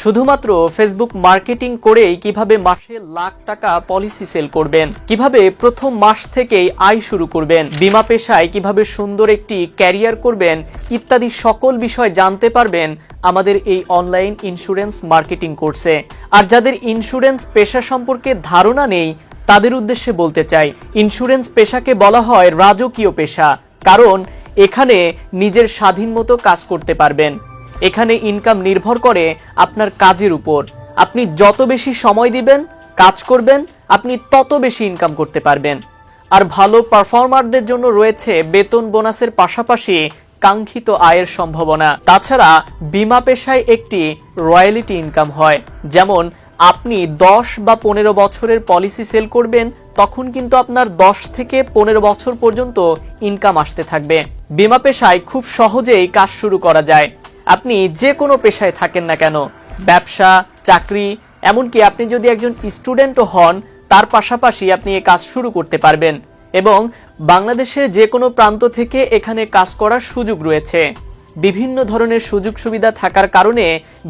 শুধুমাত্র Facebook marketing করেই কীভাবে মাসে লাখ টাকা পলিসি সেল করবেন, কীভাবে প্রথম মাস থেকেই আয় শুরু করবেন, বিমা পেশায় কীভাবে সুন্দর একটি ক্যারিয়ার করবেন ইত্যাদি সকল বিষয় জানতে পারবেন আমাদের এই অনলাইন ইন্স্যুরেন্স মার্কেটিং কোর্সে আর যাদের ইন্স্যুরেন্স পেশা সম্পর্কে ধারণা নেই, তাদের উদ্দেশ্যে বলতে চাই ইন্স্যুরেন্স পেশাকে বলা হয় রাজকীয় পেশা, কারণ এখানে নিজের স্বাধীন মতো কাজ করতে পারবেন। এখানে ইনকাম নির্ভর করে আপনার কাজের উপর। আপনি যত বেশি সময় দিবেন, কাজ করবেন, আপনি তত বেশি ইনকাম করতে পারবেন। আর ভালো পারফর্মারদের জন্য রয়েছে বেতন বোনাসের পাশাপাশি কাঙ্ক্ষিত আয়ের সম্ভাবনা। তাছাড়া বিমা পেশায় একটি রয়্যালিটি ইনকাম হয়। যেমন, আপনি দশ বা পনেরো বছরের পলিসি সেল করবেন, তখন কিন্তু আপনার দশ থেকে পনেরো বছর পর্যন্ত ইনকাম আসতে থাকবে। বিমা পেশায় খুব সহজেই কাজ শুরু করা যায়। আপনি যে কোনো পেশায় থাকেন না কেন, ব্যবসা, চাকরি, এমনকি আপনি যদি একজন স্টুডেন্টও হন, তার পাশাপাশি আপনি এ কাজ শুরু করতে পারবেন এবং বাংলাদেশের যে কোনো প্রান্ত থেকে এখানে কাজ করার সুযোগ রয়েছে। বিভিন্ন ধরনের সুযোগ সুবিধা থাকার কারণে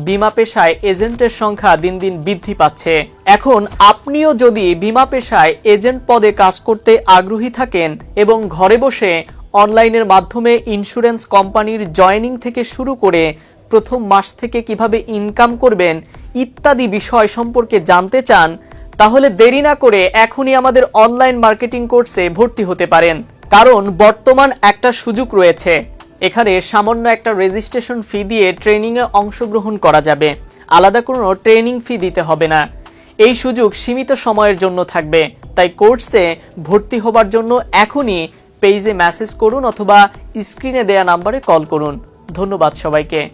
বিমা পেশায় এজেন্টের সংখ্যা দিন দিন বৃদ্ধি পাচ্ছে। এখন আপনিও যদি বিমা পেশায় এজেন্ট পদে কাজ করতে আগ্রহী থাকেন এবং ঘরে বসে অনলাইনের মাধ্যমে ইন্স্যুরেন্স কোম্পানির জয়েনিং থেকে শুরু করে প্রথম মাস থেকে কীভাবে ইনকাম করবেন ইত্যাদি বিষয় সম্পর্কে জানতে চান, তাহলে দেরি না করে এখনই আমাদের অনলাইন মার্কেটিং কোর্সে ভর্তি হতে পারেন। কারণ বর্তমান একটা সুযোগ রয়েছে। এখানে সামান্য একটা রেজিস্ট্রেশন ফি দিয়ে ট্রেনিংয়ে অংশগ্রহণ করা যাবে। আলাদা কোনো ট্রেনিং ফি দিতে হবে না। এই সুযোগ সীমিত সময়ের জন্য থাকবে। তাই কোর্সে ভর্তি হবার জন্য এখনই পেজে মেসেজ করুন অথবা স্ক্রিনে দেয়া নাম্বারে কল করুন। ধন্যবাদ সবাইকে।